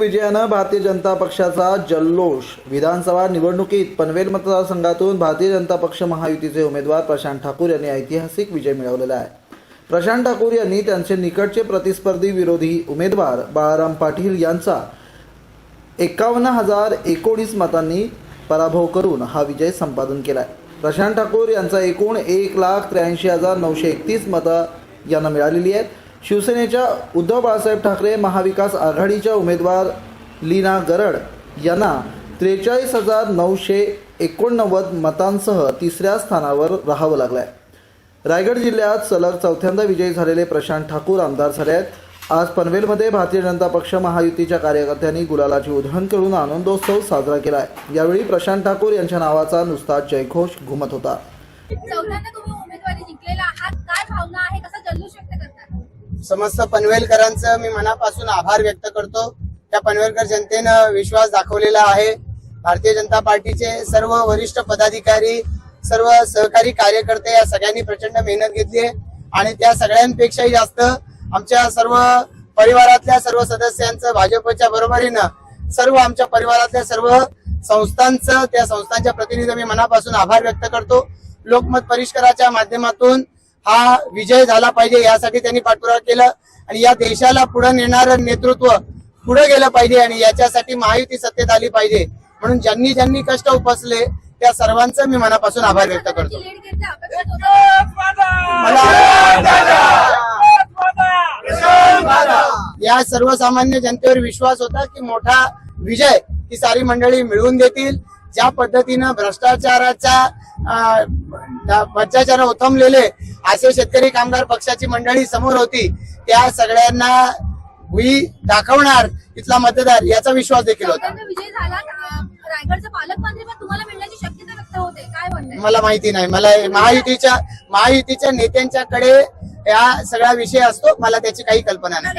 विजयानं भारतीय जनता पक्षाचा जल्लोष. विधानसभा निवडणुकीत पनवेल मतदारसंघातून भारतीय जनता पक्ष महायुतीचे उमेदवार प्रशांत ठाकूर यांनी ऐतिहासिक विजय मिळवलेला आहे. प्रशांत ठाकूर यांनी त्यांचे निकटचे प्रतिस्पर्धी विरोधी उमेदवार बाळाराम पाटील यांचा एकावन्न हजार एकोणीस मतांनी पराभव करून हा विजय संपादन केला आहे प्रशांत ठाकूर यांचा एकूण एक लाख त्र्याऐंशी हजार नऊशे एकतीस मतं यांना मिळालेली आहेत. शिवसेनेच्या उद्धव बाळासाहेब ठाकरे महाविकास आघाडीच्या उमेदवार लीना गरड यांना त्रेचाळीस हजार नऊशे एकोणनव्वद मतांसह तिसऱ्या स्थानावर राहावं लागलं आहे रायगड जिल्ह्यात सलग चौथ्यांदा विजयी झालेले प्रशांत ठाकूर आमदार झाले आहेत. आज पनवेलमध्ये भारतीय जनता पक्ष महायुतीच्या कार्यकर्त्यांनी गुलालाची उधळण करून आनंदोत्सव साजरा केला आहे यावेळी प्रशांत ठाकूर यांच्या नावाचा नुसता जयघोष घुमत होता. चौथ्यांदा तुम्ही उमेदवारी जिंकलेला आहात. काय भावना आहे? कसा जल्लोष व्यक्त करतात? समस्त पनवेलकरांचं मी मनापासून आभार व्यक्त करतो. त्या पनवेलकर जनतेनं विश्वास दाखवलेला आहे. भारतीय जनता पार्टीचे सर्व वरिष्ठ पदाधिकारी सर्व सहकारी कार्यकर्ते या सगळ्यांनी प्रचंड मेहनत घेतली आहे. आणि त्या सगळ्यांपेक्षाही जास्त आमच्या सर्व परिवारातल्या सर्व सदस्यांचं भाजपच्या बरोबरीनं सर्व आमच्या परिवारातल्या सर्व संस्थांचं त्या संस्थांच्या प्रतिनिधी मी मनापासून आभार व्यक्त करतो. लोकमत परिष्काराच्या माध्यमातून हा विजय झाला पाहिजे यासाठी त्यांनी पाठपुरावा केला आणि या देशाला पुढे नेणारं नेतृत्व पुढे गेलं पाहिजे आणि याच्यासाठी महायुती सत्तेत आली पाहिजे. म्हणून ज्यांनी ज्यांनी कष्ट उपसले त्या सर्वांचं मी मनापासून आभार व्यक्त करतो. मला या सर्वसामान्य जनतेवर विश्वास होता की मोठा विजय ही सारी मंडळी मिळवून देतील. ज्या पद्धतीनं भ्रष्टाचाराच्या भ्रष्टाचार ओथंबलेले असे शेतकरी कामगार पक्षाची मंडळी समोर होती त्या सगळ्यांना मी दाखवणार इथला मतदार याचा विश्वास देखील होता. मला माहिती नाही. मला महायुतीच्या महायुतीच्या नेत्यांच्याकडे या सगळा विषय असतो. मला त्याची काही कल्पना नाही.